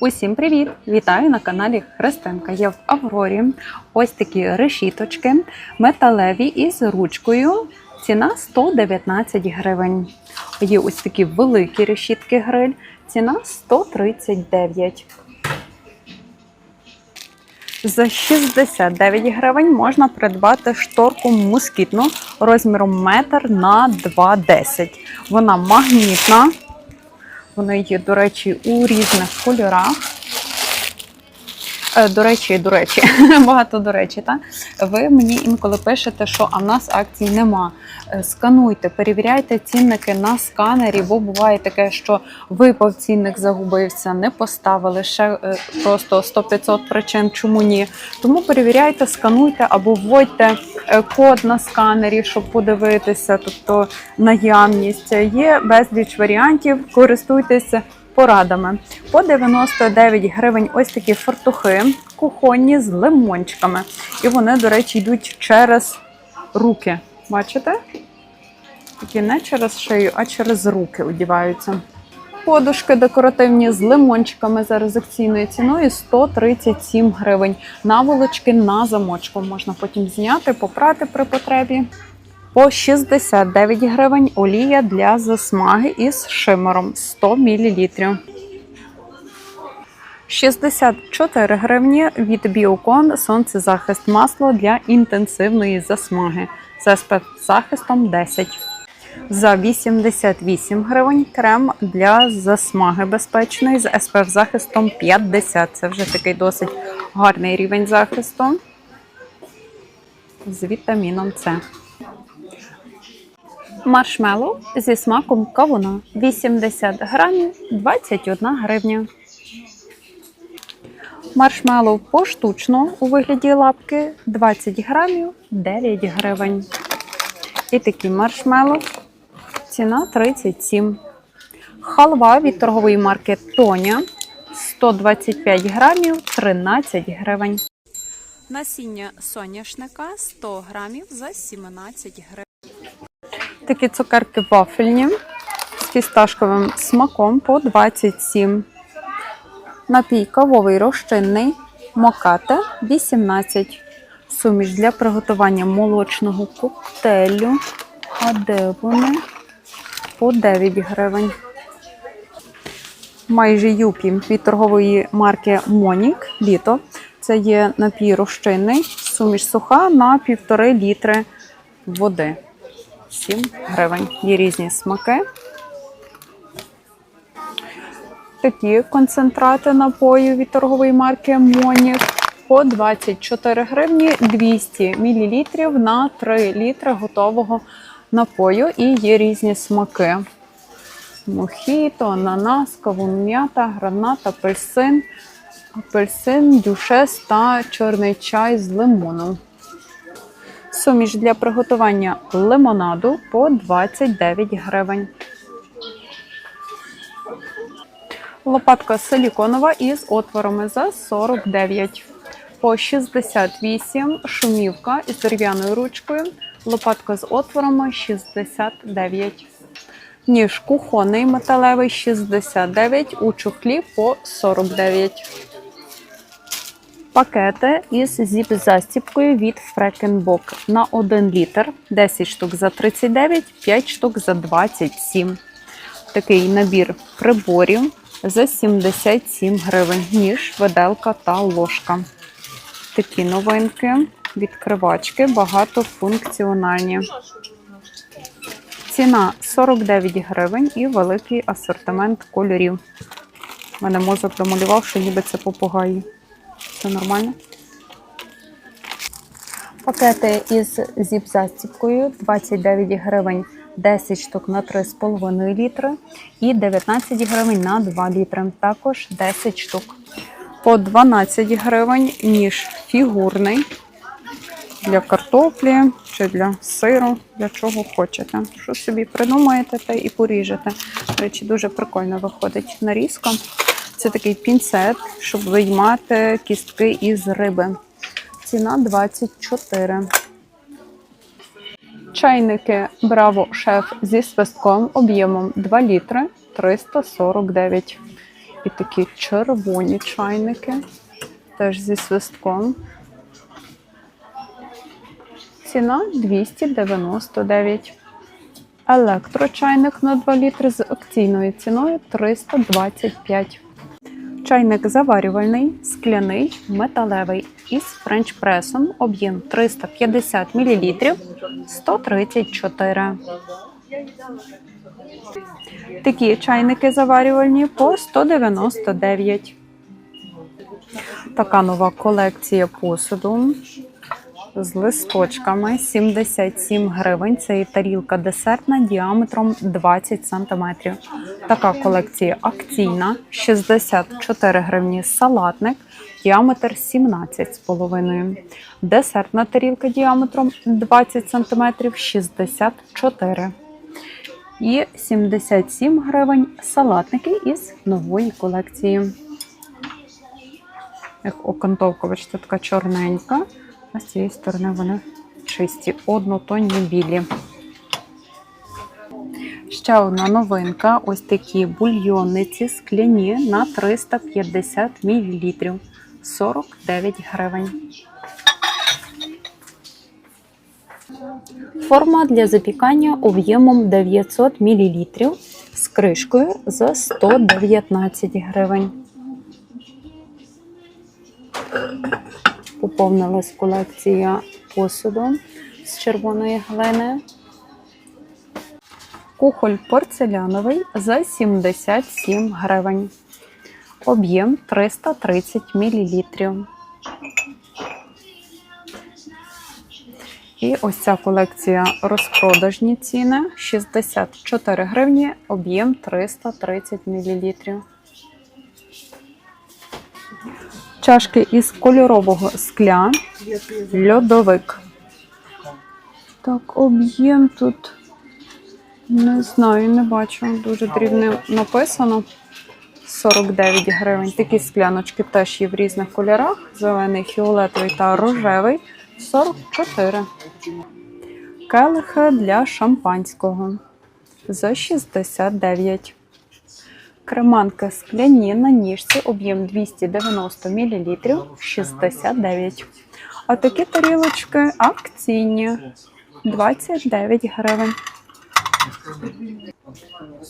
Усім привіт! Вітаю на каналі Христинка. Я в Аврорі. Ось такі решіточки металеві із ручкою. Ціна 119 гривень. Є ось такі великі решітки гриль. Ціна 139. За 69 гривень можна придбати шторку москітну розміром метр на 2,10. Вона магнітна. Вони є, до речі, у різних кольорах. Е, До речі, до речі, багато до речі, так? Ви мені інколи пишете, що а в нас акцій нема. Е, Скануйте, перевіряйте цінники на сканері, бо буває таке, що випав цінник, загубився, не поставили ще е, просто 100-500 причин, чому ні. Тому перевіряйте, скануйте або вводьте код на сканері, щоб подивитися, тобто наявність. Є безліч варіантів, користуйтеся порадами. По 99 гривень ось такі фартухи кухонні з лимончиками. І вони, до речі, йдуть через руки. Бачите? Такі не через шию, а через руки одіваються. Подушки декоративні з лимончиками зараз з акційною ціною 137 гривень. Наволочки на замочку можна потім зняти, попрати при потребі. По 69 гривень олія для засмаги із шимером 100 мл. 64 гривні від Біокон сонцезахист масло для інтенсивної засмаги з спецзахистом 10. За 88 гривень крем для засмаги безпечної з SPF захистом 50. Це вже такий досить гарний рівень захисту з вітаміном С. Маршмеллоу зі смаком кавуна 80 грамів 21 гривня. Маршмеллоу поштучно у вигляді лапки 20 грамів 9 гривень. І такі маршмеллоу ціна 37. Халва від торгової марки Тоня 125 грамів 13 гривень. Насіння соняшника 100 грамів за 17 гривень. Такі цукерки вафельні з фісташковим смаком по 27. Напій кавовий розчинний мокате 18. Суміш для приготування молочного коктейлю. А де вони? По 9 гривень. Майже юпі від торгової марки Монік літо. Це є напій розчинний, суміш суха на 1,5 літри води. 7 гривень. Є різні смаки. Такі концентрати напою від торгової марки Монік по 24 гривні 200 мл на 3 літри готового напою. І є різні смаки. Мохіто, ананас, кавун м'ята, гранат, апельсин, апельсин, дюшес та чорний чай з лимоном. Суміш для приготування лимонаду по 29 гривень. Лопатка силіконова із отворами за 49. По 68 шумівка із дерев'яною ручкою. Лопатка з отворами 69. Ніж кухонний металевий 69, у чухлі по 49. Пакети із зіп-застіпкою від Фрекенбок на 1 літр. 10 штук за 39, 5 штук за 27. Такий набір приборів за 77 гривень. Ніж, виделка та ложка. Такі новинки, відкривачки, багатофункціональні. Ціна 49 гривень і великий асортимент кольорів. У мене мозок домалював, що ніби це попугаї. Все нормально. Пакети із зіп-застіпкою 29 гривень 10 штук на 3,5 літри і 19 гривень на 2 літри. Також 10 штук. По 12 гривень ніж фігурний для картоплі чи для сиру, для чого хочете. Що собі придумаєте те і поріжете. До речі, дуже прикольно виходить нарізка. Це такий пінцет, щоб виймати кістки із риби. Ціна 24. Чайники Браво Шеф зі свистком об'ємом 2 літри 349. І такі червоні чайники, теж зі свистком. Ціна 299. Електрочайник на 2 літри з акційною ціною 325. Чайник заварювальний, скляний, металевий із френч-пресом, об'єм 350 мл 134. Такі чайники заварювальні по 199. Така нова колекція посуду з листочками 77 гривень. Це і тарілка десертна діаметром 20 см. Така колекція акційна 64 гривні салатник, діаметр 17,5. Десертна тарілка діаметром 20 см 64. І 77 гривень салатники із нової колекції. Як окантовка, бачите, така чорненька. А з цієї сторони вони чисті, однотонні білі. Ще одна новинка: ось такі бульйонниці скляні на 350 мл. 49 гривень. Форма для запікання об'ємом 900 мл з кришкою за 119 гривень. Поповнилась колекція посуду з червоної глини. Кухоль порцеляновий за 77 гривень. Об'єм 330 мл. І ось ця колекція розпродажні ціни 64 гривні, об'єм 330 мл. Чашки із кольорового скля, льодовик. Так, об'єм тут не знаю, не бачу. Дуже дрібне написано. 49 гривень. Такі скляночки теж є в різних кольорах: зелений, фіолетовий та рожевий. 44. Келихи для шампанського за 69. Креманки скляні на ніжці, об'єм 290 мл 69. А такі тарілочки акційні 29 гривень.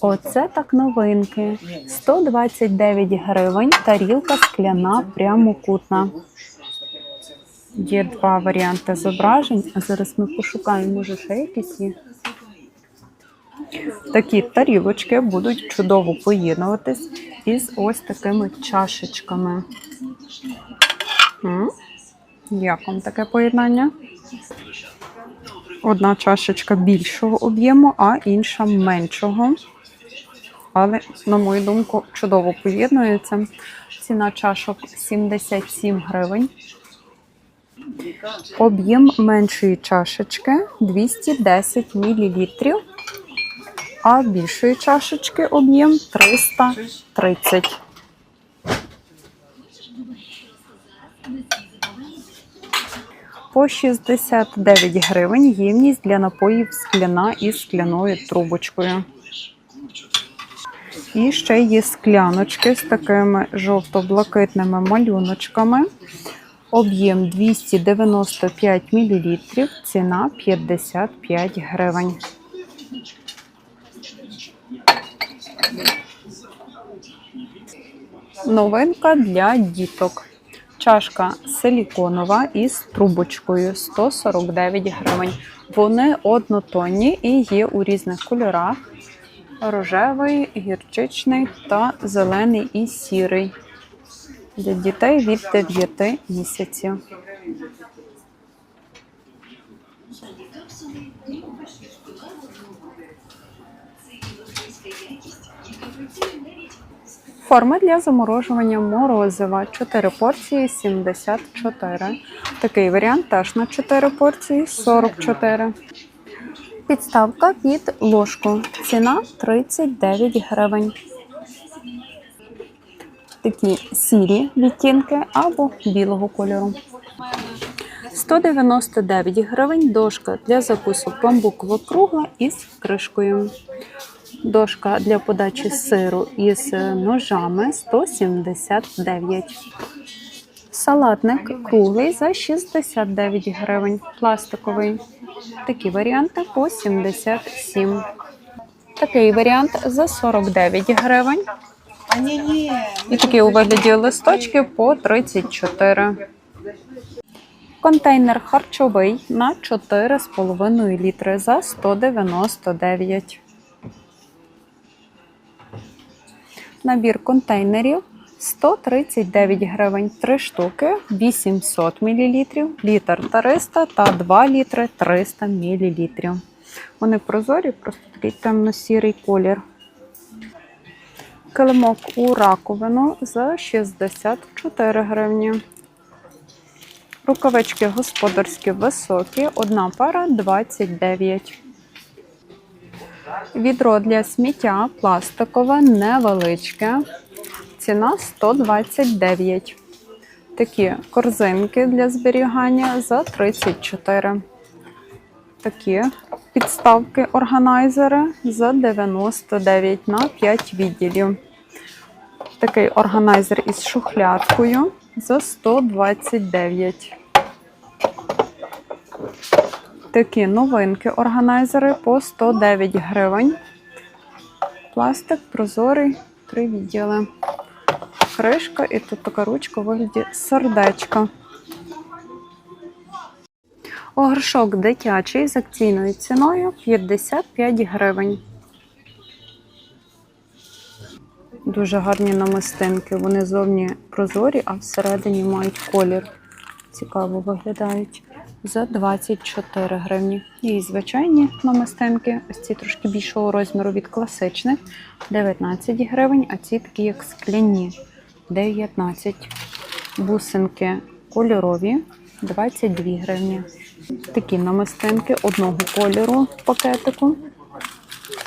Оце так новинки. 129 гривень. Тарілка скляна прямокутна. Є два варіанти зображень. А зараз ми пошукаємо, може ще якісь є. Такі тарілочки будуть чудово поєднуватись із ось такими чашечками. Як вам таке поєднання? Одна чашечка більшого об'єму, а інша меншого. Але, на мою думку, чудово поєднується. Ціна чашок 77 гривень. Об'єм меншої чашечки 210 мл, а більшої чашечки об'єм 330. По 69 гривень ємність для напоїв скляна із скляною трубочкою. І ще є скляночки з такими жовто-блакитними малюночками. Об'єм 295 мл, ціна 55 гривень. Новинка для діток. Чашка силіконова із трубочкою 149 гривень. Вони однотонні і є у різних кольорах: рожевий, гірчичний та зелений і сірий. Для дітей від 9 місяців. Форма для заморожування морозива 4 порції 74. Такий варіант теж на 4 порції 44. Підставка під ложку. Ціна 39 гривень. Такі сірі відтінки або білого кольору. 199 гривень дошка для закусок бамбукова кругла із кришкою. Дошка для подачі сиру із ножами 179. Салатник круглий за 69 гривень. Пластиковий. Такі варіанти по 77. Такий варіант за 49 гривень. І такі у вигляді листочки по 34. Контейнер харчовий на 4,5 літри за 199. Набір контейнерів 139 гривень, 3 штуки, 800 мл, літр 300 та 2 літри 300 мл. Вони прозорі, просто такий темно-сірий колір. Килимок у раковину за 64 гривні. Рукавички господарські високі, одна пара 29. Відро для сміття пластикове невеличке. Ціна 129. Такі корзинки для зберігання за 34. Такі підставки органайзери за 99 на 5 відділів. Такий органайзер із шухлядкою за 129. Такі новинки органайзери по 109 гривень. Пластик прозорий, три відділи. Кришка і тут така ручка у вигляді сердечка. Огоршок дитячий з акційною ціною 55 гривень. Дуже гарні намистинки. Вони зовні прозорі, а всередині мають колір. Цікаво виглядають. За 24 гривні. І звичайні намистинки, ось ці трошки більшого розміру від класичних 19 гривень, а ці такі як скляні 19. Бусинки кольорові 22 гривні. Такі намистинки одного кольору пакетику.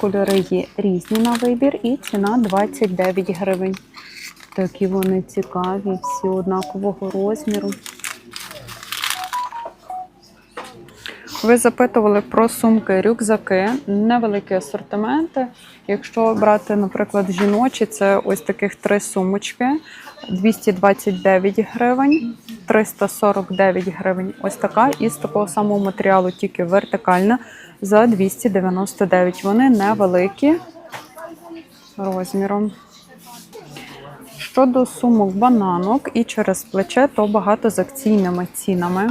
Кольори є різні на вибір і ціна 29 гривень. Такі вони цікаві, всі однакового розміру. Ви запитували про сумки, рюкзаки, невеликі асортименти. Якщо брати, наприклад, жіночі, це ось таких три сумочки: 229 гривень, 349 гривень. Ось така із такого самого матеріалу, тільки вертикальна, за 299. Вони невеликі розміром. Щодо сумок бананок і через плече, то багато з акційними цінами.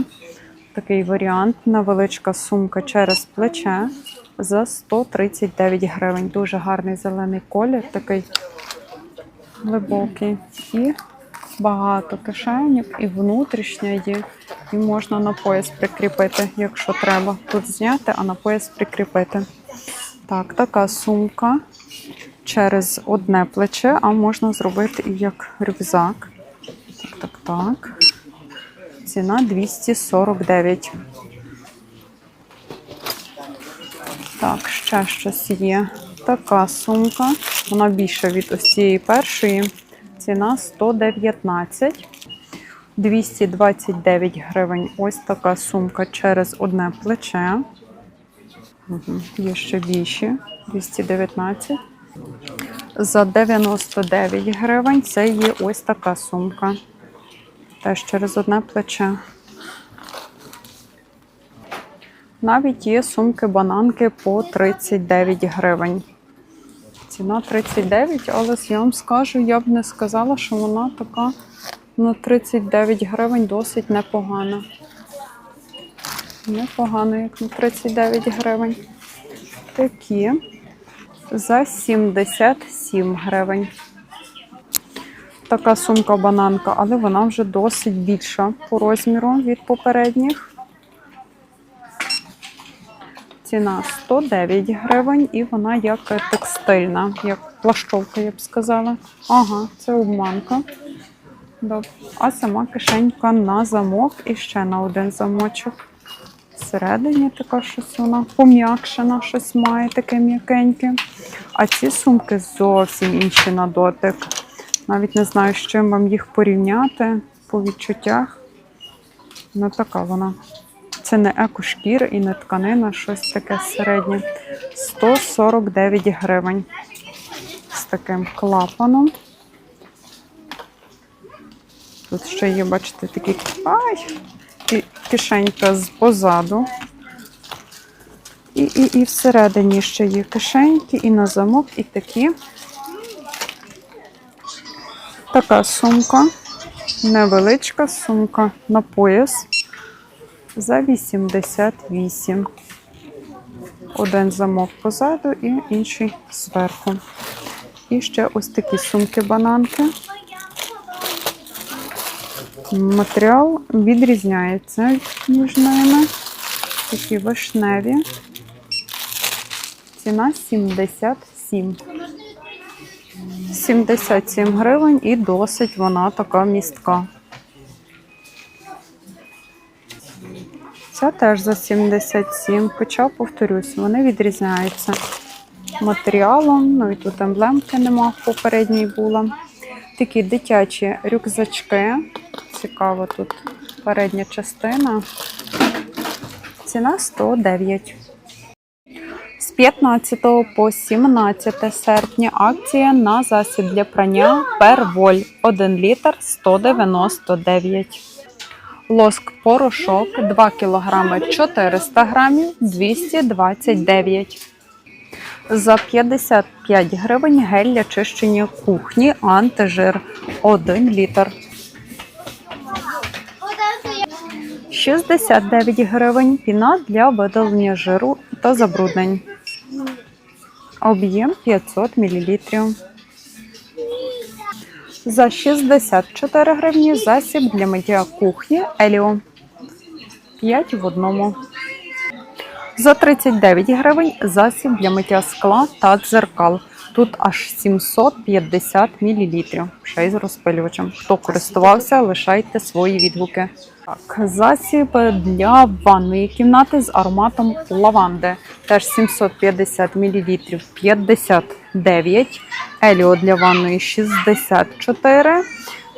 Такий варіант. Невеличка сумка через плече за 139 гривень. Дуже гарний зелений колір, такий глибокий. І багато кишеньок, і внутрішня є. І можна на пояс прикріпити, якщо треба. Тут зняти, а на пояс прикріпити. Так, така сумка через одне плече, а можна зробити і як рюкзак. Так, так, так. Ціна 249. Так, ще щось є. Така сумка. Вона більша від ось цієї першої. Ціна 119. 229 гривень. Ось така сумка через одне плече. Угу. Є ще більші. 219. За 99 гривень це є ось така сумка. Теж через одне плече. Навіть є сумки-бананки по 39 гривень. Ціна 39, але я вам скажу, я б не сказала, що вона така на 39 гривень досить непогана. Непогано, як на 39 гривень. Такі за 77 гривень така сумка-бананка, але вона вже досить більша по розміру від попередніх. Ціна 109 гривень і вона як текстильна, як плащовка, я б сказала. Ага, це обманка. А сама кишенька на замок і ще на один замочок. Всередині така щось вона пом'якшена, щось має таке м'якеньке. А ці сумки зовсім інші на дотик. Навіть не знаю, з чим вам їх порівняти по відчуттях. Ну, така вона це не екошкір і не тканина, щось таке середнє. 149 гривень. З таким клапаном. Тут ще є, бачите, такі ай, кишенька з позаду. І, і, і всередині ще є кишеньки, і на замок, і такі. Така сумка. Невеличка сумка на пояс за 88. Один замок позаду і інший зверху. І ще ось такі сумки-бананки. Матеріал відрізняється між ними. Такі вишневі. Ціна 77. 77 гривень і досить вона така містка. Ця теж за 77. Хоча, повторюсь, вони відрізняються матеріалом. Ну і тут емблемки нема, попередній була. Такі дитячі рюкзачки. Цікаво, тут передня частина. Ціна 109. З 15 по 17 серпня акція на засіб для прання Перволь 1 літр 199. Лоск порошок 2 кг 400 грамів 229. За 55 гривень гель для чищення кухні антижир 1 літр. 69 гривень піна для видалення жиру та забруднень. Об'єм 500 мл. За 64 гривні засіб для миття кухні Еліо. 5 в одному. За 39 гривень засіб для миття скла та дзеркал. Тут аж 750 мл. Ще й з розпилювачем. Хто користувався, лишайте свої відгуки. Так, засіб для ванної кімнати з ароматом лаванди. Теж 750 мл 59. Еліо для ванної 64.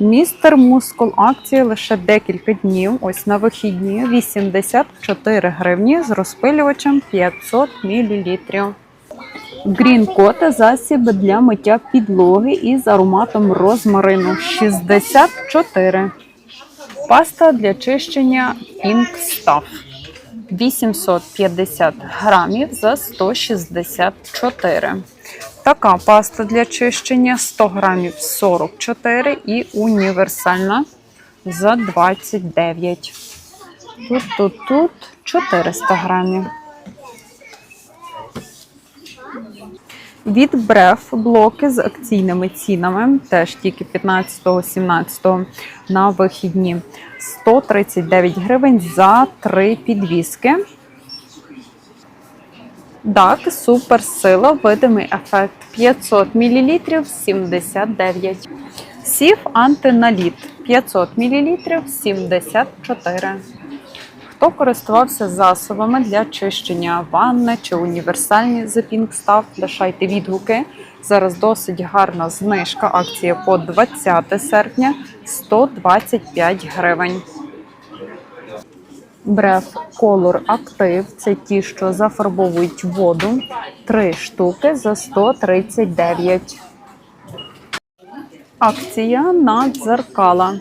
Містер Мускул акції лише декілька днів. Ось на вихідні 84 гривні з розпилювачем 500 мл. Грін Кота засіб для миття підлоги із ароматом розмарину 64. Паста для чищення Pink Stuff 850 грамів за 164. Така паста для чищення 100 грамів 44 і універсальна за 29. Тут, тут, тут 400 грамів. Від Бреф блоки з акційними цінами, теж тільки 15-17 на вихідні. 139 гривень за три підвіски. Так, суперсила, видимий ефект 500 мл 79. Сів антиналіт 500 мл 74. Хто користувався засобами для чищення ванни чи універсальні за Pinkstaff, лишайте відгуки. Зараз досить гарна знижка. Акція по 20 серпня 125 гривень. Бреф Color Active – це ті, що зафарбовують воду. Три штуки за 139. Акція на дзеркала.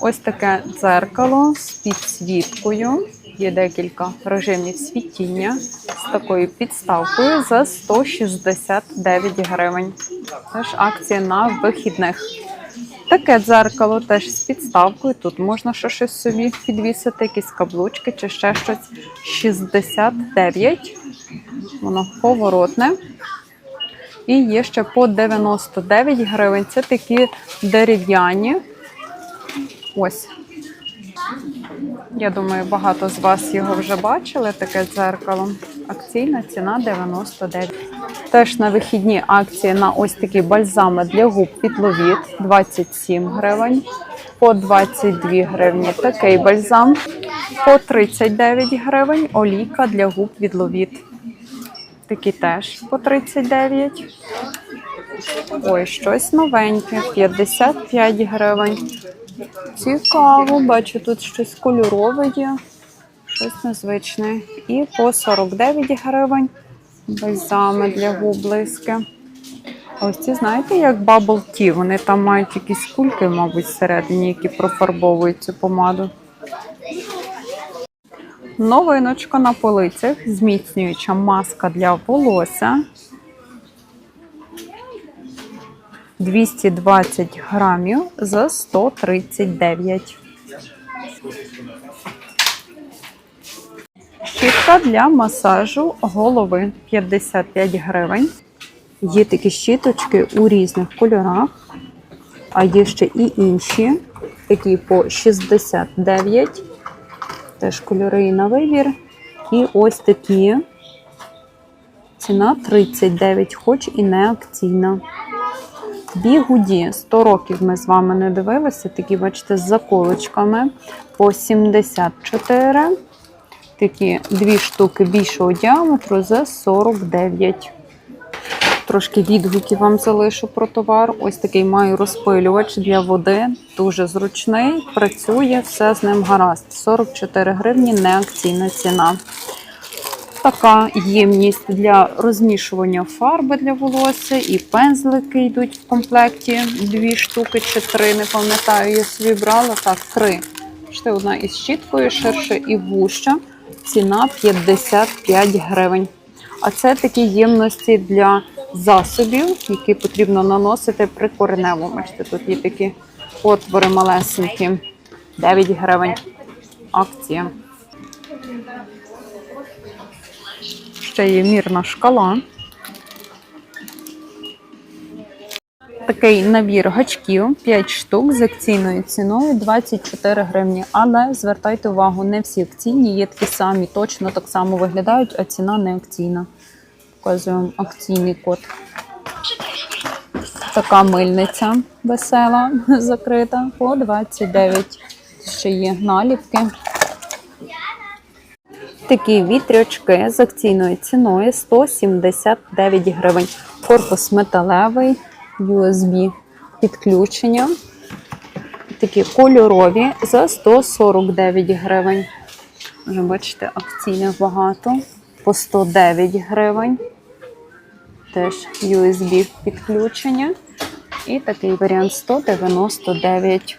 Ось таке дзеркало з підсвіткою. Є декілька режимів світіння з такою підставкою за 169 гривень. Теж акція на вихідних. Таке дзеркало теж з підставкою. Тут можна ще щось собі підвісити, якісь каблучки чи ще щось. 69. Воно поворотне. І є ще по 99 гривень. Це такі дерев'яні. Ось. Я думаю, багато з вас його вже бачили, таке дзеркало. Акційна ціна 99. Теж на вихідні акції на ось такі бальзами для губ Підловіт 27 гривень. По 22 гривні такий бальзам. По 39 гривень олійка для губ Відловіт. Такі теж по 39. Ой, щось новеньке, 55 гривень. Цікаво, бачу, тут щось кольорове є. Щось незвичне. І по 49 гривень бальзами для губ блиски. Ось ці, знаєте, як Bubble Tea. Вони там мають якісь кульки, мабуть, всередині, які профарбовують цю помаду. Новиночка на полицях, зміцнююча маска для волосся. 220 грамів за 139. Щітка для масажу голови 55 гривень. Є такі щіточки у різних кольорах, а є ще і інші, такі по 69. Теж кольори на вибір. І ось такі. Ціна 39, хоч і не акційна. Бігуді 100 років ми з вами не дивилися. Такі, бачите, з заколочками по 74. Такі дві штуки більшого діаметру за 49. Трошки відгуків вам залишу про товар. Ось такий маю розпилювач для води. Дуже зручний, працює, все з ним гаразд. 44 гривні неакційна ціна. Така ємність для розмішування фарби для волосся і пензлики йдуть в комплекті. Дві штуки чи три, не пам'ятаю, я собі брала. Так, три. Ще одна із щіткою, ширше і вуща. Ціна 55 гривень. А це такі ємності для засобів, які потрібно наносити при кореневому. Бачите, тут є такі отвори малесенькі. 9 гривень. Акція. Ще є мірна шкала. Такий набір гачків 5 штук з акційною ціною 24 гривні. Але звертайте увагу, не всі акційні, є такі самі, точно так само виглядають, а ціна не акційна. Показую вам акційний код. Така мильниця весела, закрита по 29. Ще є наліпки. Такі вітрячки з акційною ціною 179 гривень. Корпус металевий, USB підключення. Такі кольорові за 149 гривень. Вже бачите, акційних багато. По 109 гривень. Теж USB підключення. І такий варіант 199.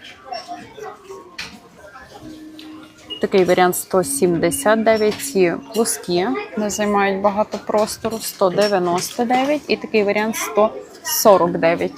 Такий варіант 179, ці плоскі, не займають багато простору, 199 і такий варіант 149.